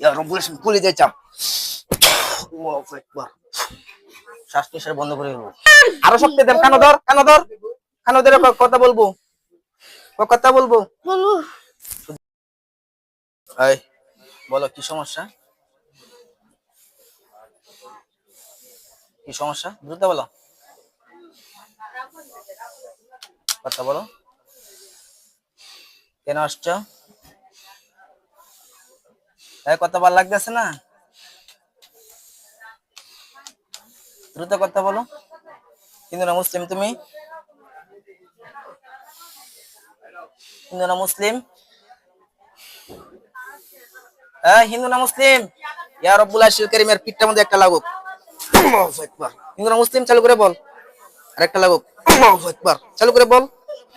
ইয়া রব্বুল যায় চাপ। বন্ধ করে দেবো দেন কানো কানো কানো কথা বলব। কথা বলব। এই, বলো, কি সমস্যা? কি সমস্যা? দ্রুত বলো। কথা বলো। কেন আসছো? লাগতেছে না? দ্রুত কথা বলো। হিন্দু না মুসলিম তুমি? হিন্দু না মুসলিম? হ্যাঁ হিন্দু না মুসলিম? ইয়া রব্বুল আশিল করিমের পিঠটার মধ্যে একটা লাগুক। হিন্দু না মুসলিম চালু করে বল। আর একটা লাগুক। আকবার। চালু করে বল।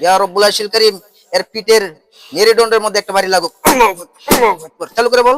ইয়া রব্বুল আশিল করিম এর পিঠের মেরুদণ্ডের মধ্যে একটা বাড়ি লাগুক। চালু করে বল।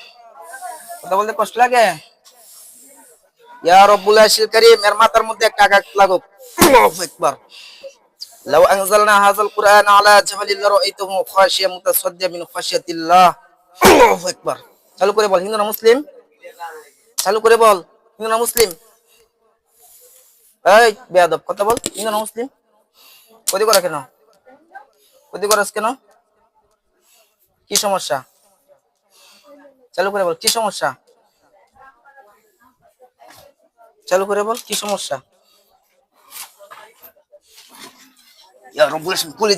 কথা বলতে কষ্ট লাগে? ইয়া রব্বুল আশিল এর মাথার মধ্যে একটা আঘাত লাগুক। আল্লাহু লাউ আনজালনা হাযাল কুরআন আলা জাবালিন মিন খাশিয়াতিল্লাহ। চালু করে বল হিন্দু না মুসলিম? চালু করে বল হিন্দু না মুসলিম? এই, বেয়াদব, কথা বল হিন্দু না মুসলিম? কদি করা কেন? কদি করাস কেন? কি সমস্যা? চালু করে বল কি সমস্যা? চালু করে বল কি সমস্যা?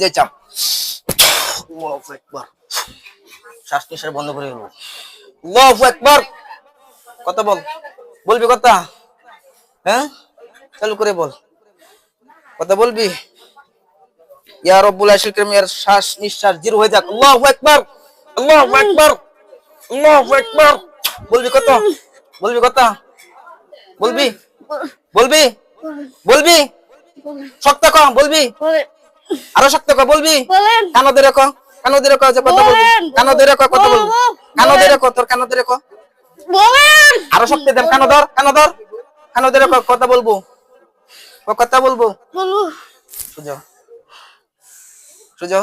চাপ। আল্লাহু শ্বাস নিঃশ্বাস বন্ধ করে আকবার। কথা বল। বলবি কথা? হ্যাঁ? চালু করে বল। কথা বলবি? ইয়া রব্বুল আশিল এর শ্বাস নিঃশ্বাস জিরো হয়ে যাক। আল্লাহু আকবার। আল্লাহু আকবার। আল্লাহু আকবার বলবি কথা বলবি কথা বলবি বলবি বলবি শক্ত কম বলবি আরও শক্ত কর বলবি কানো ধরে কো কানো ধরে কো যে কথা বলবি। কানো ধরে কো কথা বলবি। কানো। ধরে কো তোর কানো ধরে কো বলেন আরও শক্তি দেন কানো ধর কানো ধর কানো ধরে কো কথা বলব ও কথা বলব বলব সুজো সুজো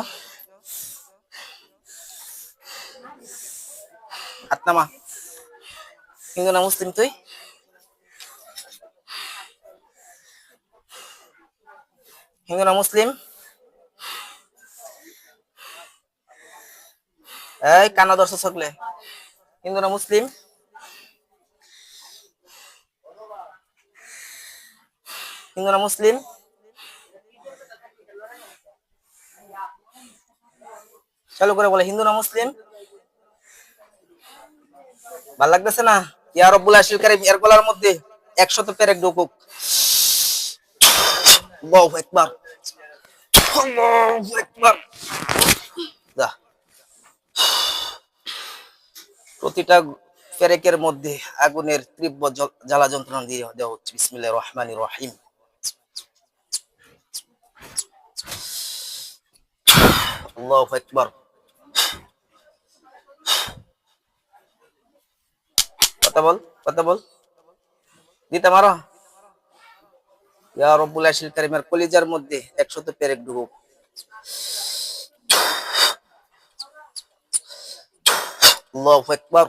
হাত হিন্দু না মুসলিম তুই? হিন্দু না মুসলিম? এই কানা দর্শ সকলে। হিন্দু না মুসলিম? হিন্দু না মুসলিম? চালু করে বলে, হিন্দু না মুসলিম? ভালো লাগতেছে না? ইয়া রব্বুল আশিল কারিম, এর গলার মধ্যে একশত পেরেক ঢুকুক। প্রতিটা পেরেকের মধ্যে আগুনের তীব্র জ্বালা যন্ত্রণা দিয়ে দেওয়া হচ্ছে। বিসমিল্লাহির রহমানির রহিম। আল্লাহু আকবার। কথা বল কথা বল। দিতে মারো ইয়া রব্বুল আশিল কারিমের কলিজার মধ্যে একশত পেরেক ঢুকুক আল্লাহু আকবার।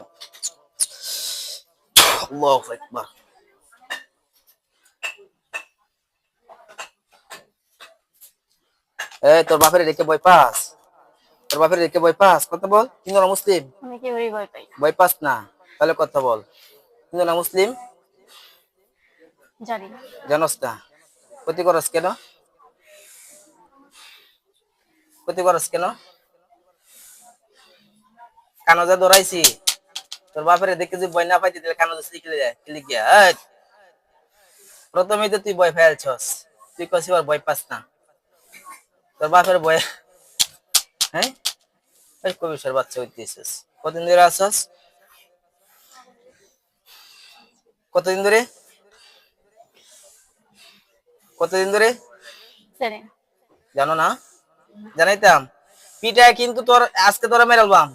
আল্লাহু আকবার। এই তোর বাপের রেখে বই পাস? তোর বাপের রেখে বই পাস? কথা বল। মুসলিম? আমি কি পাই? বই পাস না। তাহলে কথা বল। হিন্দু না মুসলিম? জানি জানোস না? ক্ষতি করস কেন? ক্ষতি করস কেন? কানো যা দৌড়াইছি। তোর বাপের দেখে যদি বই না পাইতি তাহলে কানো যা শিখলে যায় ক্লিক গিয়া। প্রথমেই তো তুই বই ফেলছস। তুই কছি আর বই পাস না। তোর বাপের বই হ্যাঁ এই কবিসের বাচ্চা হইতেছিস। কদিন ধরে আসস কতদিন ধরে? কতদিন ধরে? জানো না? জানাইতাম। পিঠায় কিন্তু তোর আজকে তোরা মেরালবাম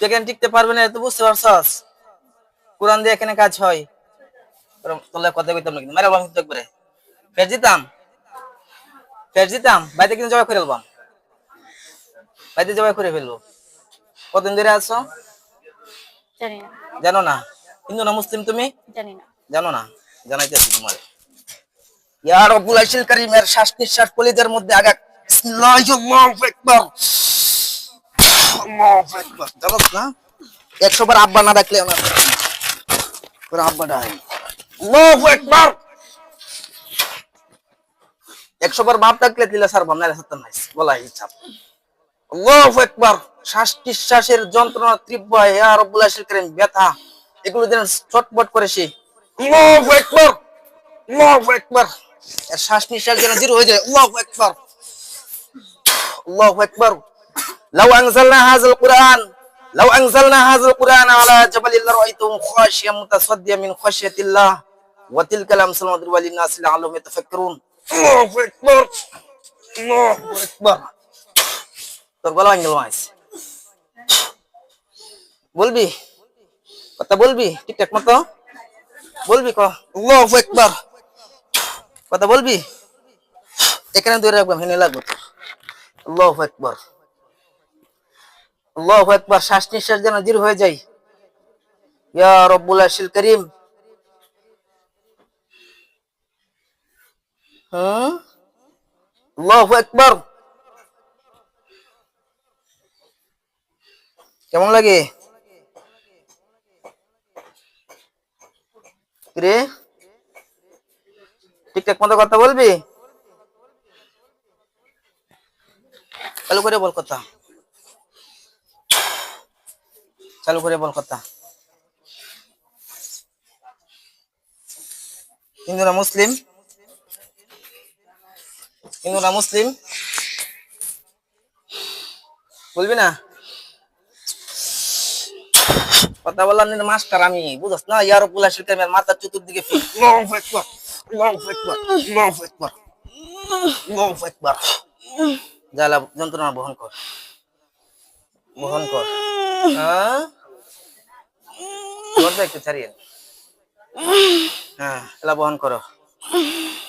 তুই এখানে টিকতে পারবে না তুই বুঝতে পারছস। কোরআন দিয়ে এখানে কাজ হয়। লাগে কথা কইতাম না কিন্তু। মেরালবাম কিন্তু একবারে। ফের দিতাম ফের দিতাম বাইরে কিন্তু জবাই করে আলবাম বাইরে জবাই করে ফেলব। কতদিন ধরে আছো? জানো না? হিন্দু না মুসলিম তুমি? জানি না। জানো না? জানাইতেছি তোমার ইয়া রব্বুল আশিল কারীমের শ্বাস নিঃশ্বাস মধ্যে আগা আল্লাহু আকবার। আল্লাহু আকবার। জানোস না একশো বার আব্বা না ডাকলে আমার তোর আব্বা ডাক। আল্লাহু আকবার। একশো বার বাপ ডাকলে দিলে স্যার হিসাব। আল্লাহু আকবার। শ্বাস নিঃশ্বাসের যন্ত্রণা তীব্র হয়। ইয়া রব্বুল আশিল কারীম ব্যথা। এগুলো যেন চটপট করে সে শ্বাস নিঃশ্বাস যেন জিরো হয়ে যায়। আল্লাহু আকবার। আল্লাহু আকবার। লাউ আনজালনা হাযাল কুরআন, লাউ আনজালনা হাযাল কুরআন আলা জাবালিল লারাইতুহু খাশিয়াম মুতাসাদ্দিয়া মিন খাশিয়াতিল্লাহ ওয়া তিলকাল আমসালু নাদরিবু লিন-নাসি লাআল্লাহুম ইয়াতাফাক্কারুন। আল্লাহু আকবার। আল্লাহু আকবার। তোর গলা ভাঙল মাইস। বলবি? কথা বলবি? ঠিকঠাক মতো? বলবি ক? আল্লাহু আকবার। কথা বলবি? এখানে ধরে রাখবাম হেনে লাগবে আল্লাহু আকবার। আল্লাহু আকবার শ্বাস নিঃশ্বাস যেন দৃঢ় হয়ে যায়। ইয়া রব্বুল আশিল করিম। আল্লাহু কেমন লাগে? রে ঠিকঠাক মতো কথা বলবি? চালু করে বল কথা। চালু করে বল কথা। হিন্দু না মুসলিম? হিন্দু না মুসলিম? বলবি না? কথা বললাম মাস্টার আমি, বুঝছ না? ইয়ার পুলা শিল্পের মাথার চতুর্দিকে জ্বালা যন্ত্রণা বহন কর বহন কর। হ্যাঁ? হ্যাঁ এলা বহন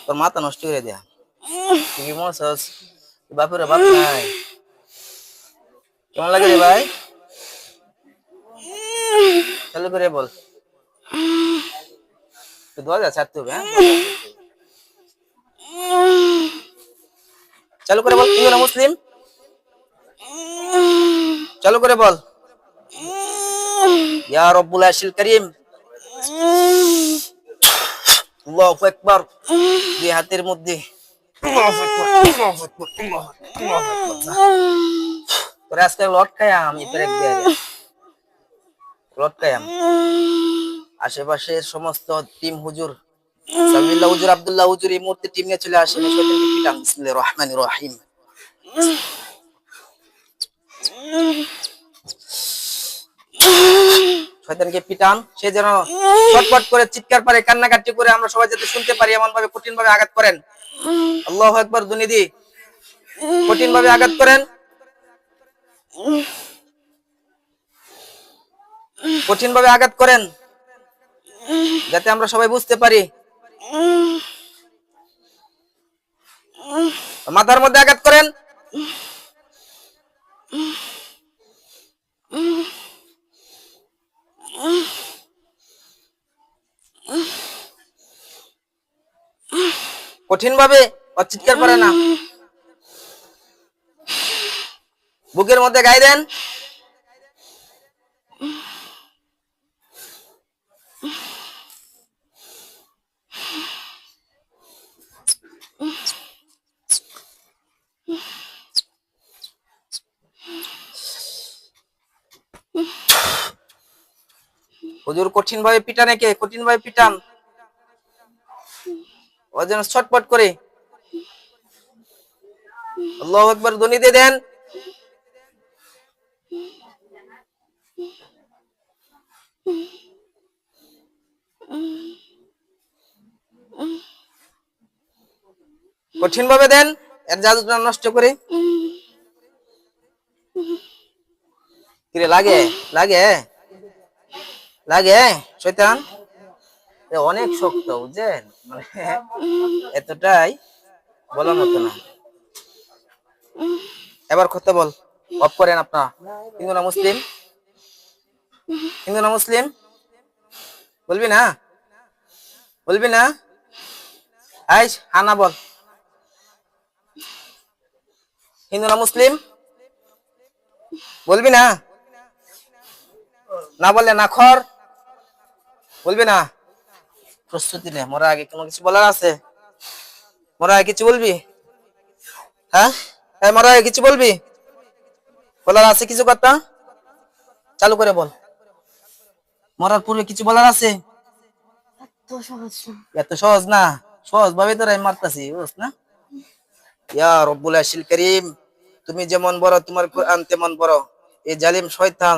তোর মাথা নষ্ট করে বাপ কেমন লাগে রে ভাই? চালু করে বল। যা ছাড়তে হবে হ্যাঁ? চালু করে বল না মুসলিম। চালু করে বল। ইয়া রব্বুল আশিল করিম। আল্লাহু আকবার। দুই হাতের মধ্যে। আজকে লট খায় আমি পেরেক দিয়ে। আশেপাশে সমস্ত টিম হুজুর সামিল্লাহ হুজুর, আব্দুল্লাহ হুজুর এই মুহূর্তে টিম নিয়ে চলে আসেন। পিটান বিসমিল্লাহির রহমানির রহিম? শয়তানকে পিটান, সে যেন ছটপট করে, চিৎকার পারে কান্নাকাটি করে আমরা সবাই যাতে শুনতে পারি এমন ভাবে কঠিন ভাবে আঘাত করেন। আল্লাহ দুনিদি কঠিন ভাবে আঘাত করেন। কঠিন ভাবে আঘাত করেন, যাতে আমরা সবাই বুঝতে পারি। মাথার মধ্যে আঘাত করেন। কঠিন ভাবে চিৎকার করে না। বুকের মধ্যে গায়ে দেন। হুজুর কঠিন ভাবে পিটান একে কঠিন ভাবে পিটান। ও যেন ছটপট করে। আল্লাহ একবার ধ্বনি দিয়ে দেন। কঠিন ভাবে দেন, এর জাদুটা নষ্ট করে। কিরে, লাগে? লাগে? লাগে শৈতান অনেক শক্ত, বুঝছেন? মানে এতটাই বলার মতো না। এবার কথা বল, অফ করেন আপনার। হিন্দু না মুসলিম? হিন্দু না মুসলিম? বলবি না? বলবি না? আইস, হানা বল। হিন্দু না মুসলিম? বলবি না? না বললে না খর। বলবি না? প্রস্তুতি নে মরা আগে কোনো কিছু বলার আছে? মোরা আগে কিছু বলবি? হ্যাঁ? এই মোরা আগে কিছু বলবি? বলার আছে কিছু কথা? চালু করে বল। মরার পূর্বে কিছু বলার আছে? তো সহজ না। এত সহজ না? সহজ ভাবে তোরা মারতাছি বুঝ না? ইয়া রব্বুল আশিল করিম তুমি যেমন বড় তোমার কোরআন তেমন বড়। এই জালিম শয়তান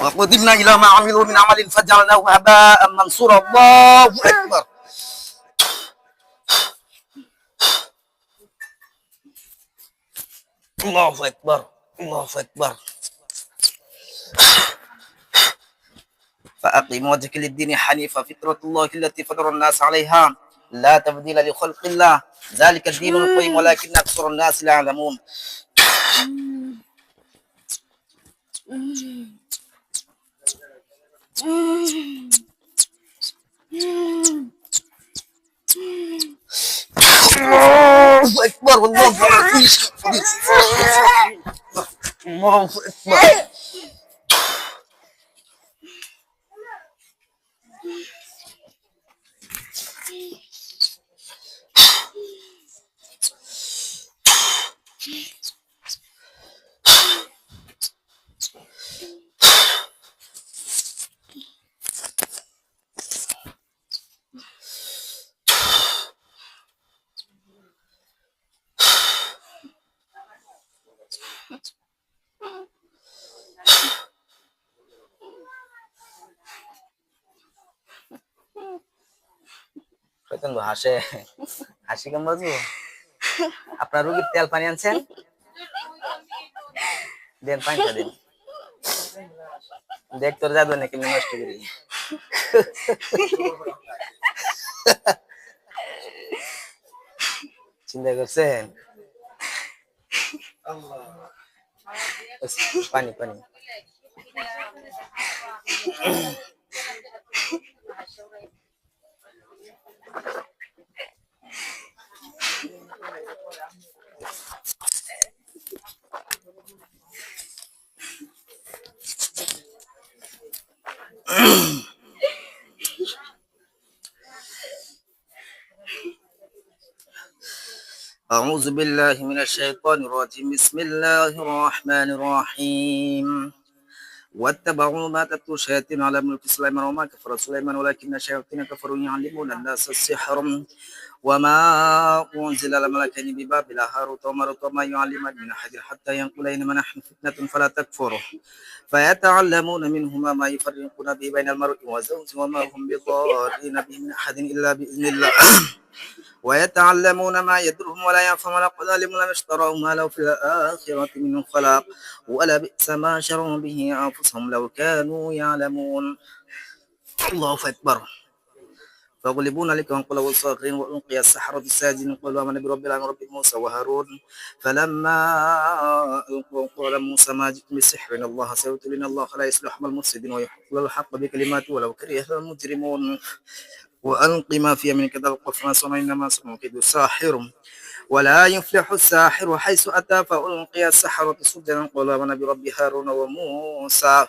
وقدمنا إلى ما عملوا من عمل فجعلناه هباء منصورا. الله أكبر. الله أكبر. الله أكبر. فأقم وجهك للدين حنيفا. فطرة الله التي فطر الناس عليها لا تبديل لخلق الله. ذلك الدين القيم ولكن أكثر الناس لا يعلمون. الله أكبر والله أكبر. الله أكبر. হাসে, হাসি কেমন বাজু? আপনার রুগীর তেল পানি আনছেন? দেন দেন। দেখ তোর যাবে না নষ্ট করি। চিন্তা করছেন? পানি পানি। أعوذ بالله من الشيطان الرجيم. بسم الله الرحمن الرحيم. واتبعوا ما تتلو الشياطين على ملك سليمان وما كفر سليمان ولكن الشياطين كفروا يعلمون الناس السحر. وما أنزل على ملكين ببابل هاروت وماروت وما يعلمان من أحد حتى ينقل إنما نحن فتنة فلا تكفروا. فيتعلمون منهما ما يفرقون به بين المرء وزوجه وما هم بضارين به من أحد إلا بإذن الله. ويتعلمون ما يدرهم ولا ينفعهم ولقد علموا لم اشتروا ما له في الآخرة من خلاق. ولبئس ما شروا به أنفسهم لو كانوا يعلمون. الله أكبر فغلبون لك وانقلبوا الصاغرين وألقي السحرة الساجدين قالوا آمنا برب العالمين رب موسى وهارون. فلما قال موسى ما جئتم بالسحر إن الله سيبطل إن الله لا يصلح عمل المفسدين ويحق الحق بكلماته ولو كره المجرمون. وألق ما في يمينك تلقف ما صنع إنما صنع كيد ساحر. ولا يفلح الساحر حيث أتى فألقي السحرة سجدا قال آمنا برب هارون وموسى.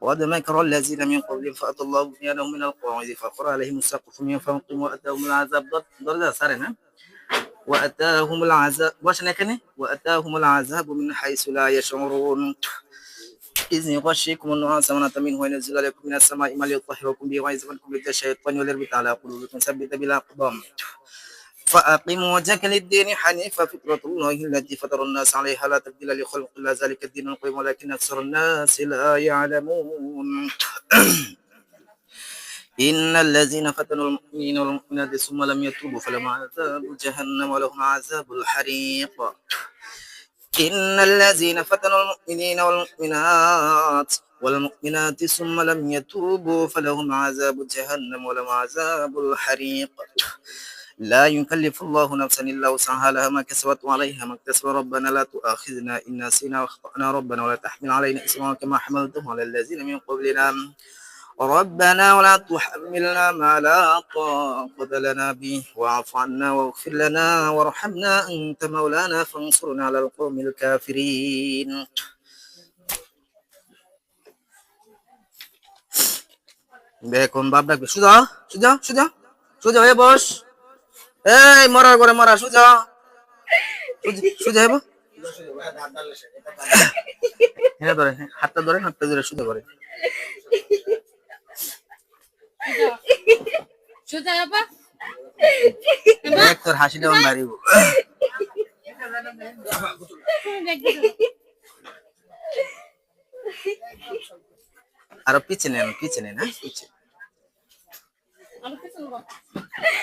وقد مكر الذين من قبلهم فأتى الله بنيانهم من القواعد فقر عليهم السقف من فوقهم وأتاهم العذاب. درجة سارنا وأتاهم العذاب. وشنا كنه وأتاهم العذاب من حيث لا يشعرون. إذ يغشيكم النعاس أمانة منه وينزل عليكم من السماء ما ليطهركم به ويعزكم من الشيطان ويربط على قلوبكم. ثبت بالأقدام فأقم وجهك للدين حنيفا. فطرة الله التي فطر الناس عليها لا تبديل لخلق الله ذلك الدين القيم ولكن أكثر الناس لا يعلمون. إن الذين فتنوا المؤمنين والمؤمنات ثم لم يتوبوا فلهم عذاب جهنم ولهم عذاب الحريق. إن الذين فتنوا المؤمنين والمؤمنات والمؤمنات ثم لم يتوبوا فلهم عذاب جهنم ولهم عذاب الحريق. لا يكلف الله نفسا الا وسعها لها ما كسبت وعليها ما اكتسب ربنا لا تؤاخذنا ان نسينا واخطانا ربنا ولا تحمل علينا اسرا كما حملته على الذين من قبلنا ربنا ولا تحملنا ما لا طاقة لنا به واعف عنا واغفر لنا وارحمنا انت مولانا فانصرنا على القوم الكافرين বেকন বাপ ডাকবে সুজা সুজা সুজা সুজা হয়ে বস এই মরার করে মরা সুজা। সুজ- হইব? হ্যাঁ ধরে হাতটা ধরে হাতটা ধরে সুজা করে। সোজা বাবা দেখ তোর হাসিটা আরও পিছে নেন পিছে নেন হ্যাঁ পিছে।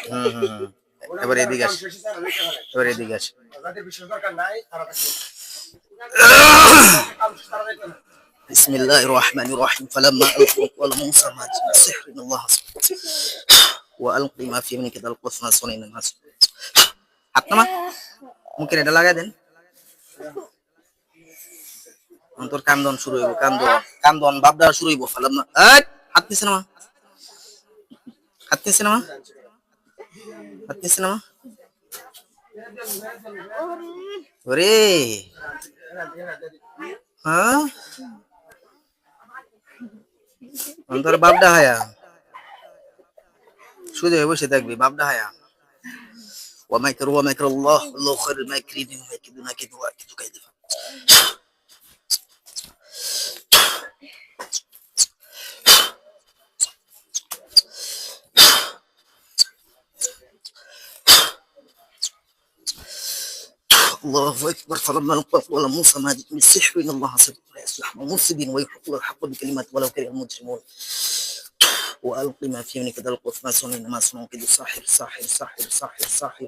হুম হুম। এবার এদিকে আস এবার এদিকে আস بسم الله الرحمن الرحيم فلما ألقوا قال موسى ما جاء السحر إن الله صمت وألقي ما في يمينك تلقف ما صنعنا الناس হাতটা মা মুখের এটা লাগাই দেন এখন তোর কান্দন শুরু হইব কান্দন কান্দন বাপডা শুরু হইব ফালাম না এই, হাত নিছে না মা হাত নিছে না মা হাত নিছে না মা ওরে হ্যাঁ এখন তোর বাপডা হায়া শুধু বসে থাকবি বাপডা হায়া ومكر ومكر الله والله خير الماكرين وما يكيدون كيد واكيد الله أكبر فلما القى قال موسى ما جئت بالسحر إن الله سبحانه لا يصلح. مفسدين ويحق الحق بكلمات ولو كره المجرمون. والق ما في يمينك تلقف ما صنعنا ما صنعوا كيد الساحر ساحر ساحر ساحر ساحر.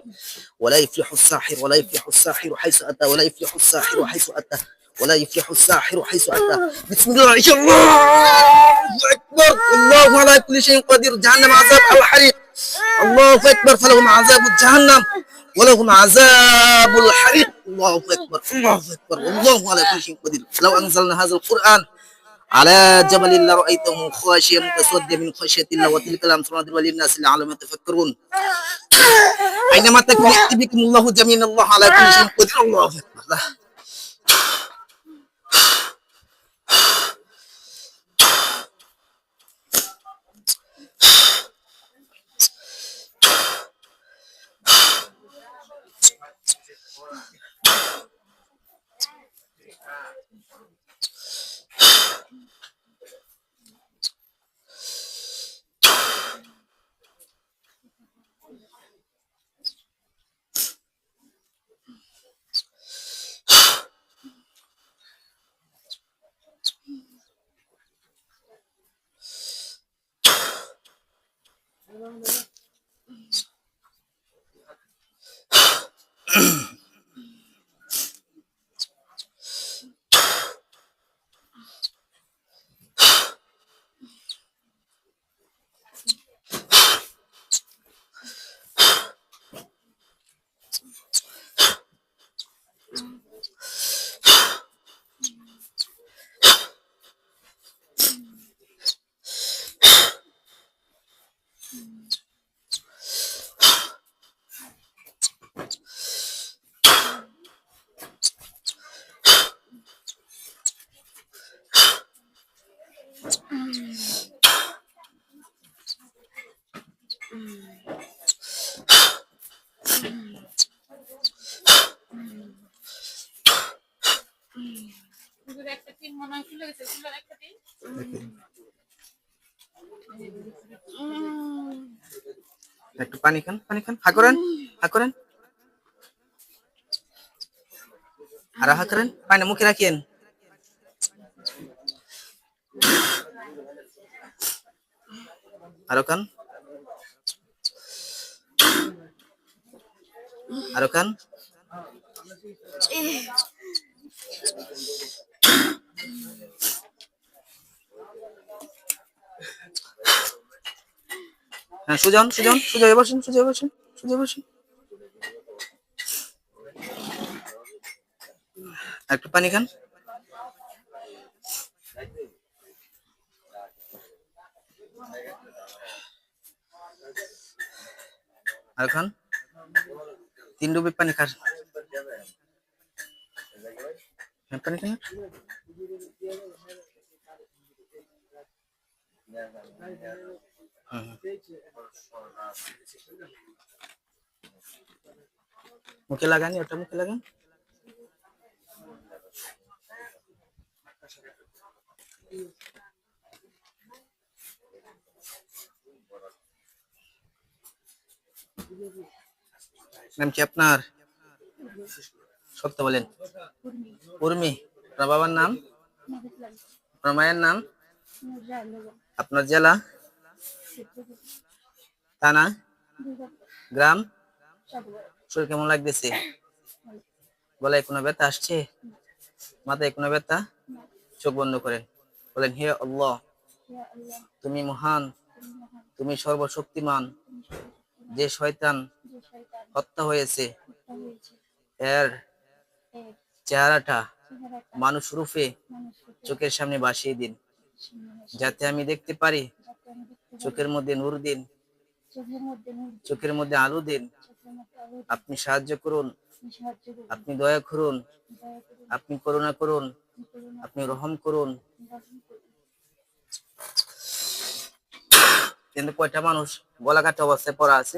ولا يفلح الساحر ولا يفلح الساحر حيث أتى. ولا يفلح الساحر حيث أتى. ولا يفلح الساحر حيث أتى. بسم الله الله. أكبر. الله على كل شيء قدير. جهنم عذاب الحريق. الله أكبر. فلهم عذاب جهنم ولهم عذاب الحريق. الله أكبر. الله أكبر. والله على كل شيء قدير. لو أنزلنا هذا القرآن على جبل لرأيته خاشيا متصديا من خشية الله وتلك الأمثال نضربها للناس لعلهم يتفكرون. أينما تكون يأتي بكم الله جميعا الله على كل شيء قدير. الله أكبر. একটা পানি খান পানি খান। হা করেন হা করেন। আর হা করেন। পানি মুখে রাখেন। আরও খান। আরও খান। হ্যাঁ সুজন সুজন সুজয় বসুন সুজয় বসুন সুজয় বসুন একটু পানি খান। আর খান। তিন ডুবি পানি খান হ্যাঁ, পানি খান। হুম। মুখে লাগান ওটা মুখে লাগান নাম কি আপনার সত্য বলেন উর্মি আপনার বাবার নাম আপনার মায়ের নাম আপনার জেলা থানা গ্রাম? শরীর কেমন লাগতেছে? গলায় কোনো ব্যথা আসছে? মাথায় কোনো ব্যথা? চোখ বন্ধ করেন বলেন হে আল্লাহ তুমি মহান তুমি সর্বশক্তিমান যে শয়তান হত্যা হয়েছে। এর চেহারাটা মানুষ রূপে চোখের সামনে বাসিয়ে দিন। যাতে আমি দেখতে পারি চোখের মধ্যে নূর দিন। চোখের মধ্যে আলো দিন। আপনি সাহায্য করুন। আপনি দয়া করুন। আপনি করুণা করুন। আপনি রহম করুন। কিন্তু কয়টা মানুষ গলা কাটা অবস্থায় পড়া আছে?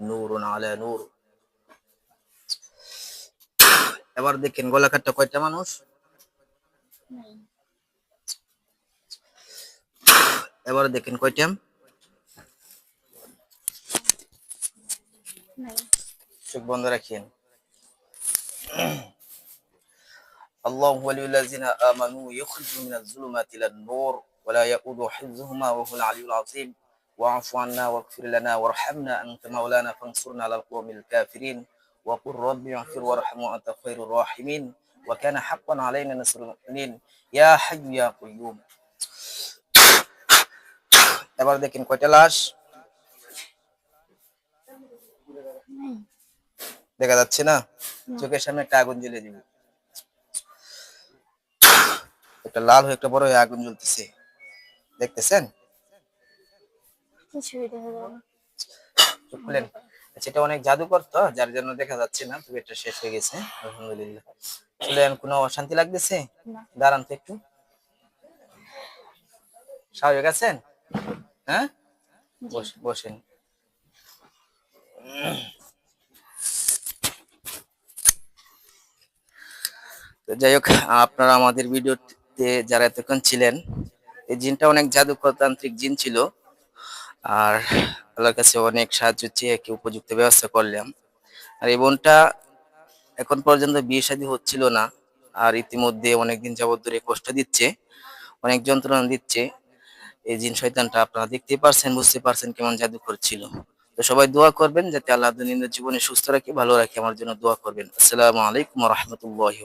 নূর আলা নূর। এবার দেখেন গলা কাটা কয়টা মানুষ নাই, এবার দেখেন কয়টা নাই। চোখ বন্ধ রাখেন الله ولي الذين آمنوا يخرجوا من الظلمات إلى النور ولا يؤود حفظهما وهو العلي العظيم واعف عنا واغفر لنا وارحمنا أنت مولانا فانصرنا على القوم الكافرين وقل رب اغفر وارحم وأنت خير الراحمين وكان حقا علينا نصر المؤمنين يا حي يا قيوم এবার দেখেন কয়টা লাশ দেখা যাচ্ছে না চোখের সামনে একটা আগুন জ্বলে দিবে একটা লাল হয়ে একটা বড় হয়ে আগুন জ্বলতেছে দেখতেছেন কিছুই দেখা যায় না। চোখ খুলেন আচ্ছা, এটা অনেক জাদুকর তো যার জন্য দেখা যাচ্ছে না তবে এটা শেষ হয়ে গেছে আলহামদুলিল্লাহ। কোনো অশান্তি লাগতেছে? দাঁড়ান তো একটু। স্বাভাবিক আছেন? হ্যাঁ? বস- বসেন। তো যাই হোক আপনারা আমাদের ভিডিওতে যারা এতক্ষণ ছিলেন এই জিনটা অনেক জাদুকর তান্ত্রিক জিন ছিল। আর আল্লাহর কাছে অনেক সাহায্য চেয়ে একে উপযুক্ত ব্যবস্থা করলাম। আর এই বোনটা এখন পর্যন্ত বিয়ে শাদী হচ্ছিল না, আর ইতিমধ্যে অনেকদিন যাবত ধরে কষ্ট দিচ্ছে, অনেক যন্ত্রণা দিচ্ছে। এই জিন শয়তানটা আপনারা দেখতে পারছেন, বুঝতে পারছেন কেমন জাদু করছিল তো সবাই দোয়া করবেন যাতে আল্লাহ দৈনন্দিন জীবনে সুস্থ রাখে, ভালো রাখে, আমার জন্য দোয়া করবেন। আসসালামু আলাইকুম রহমতুল্লাহ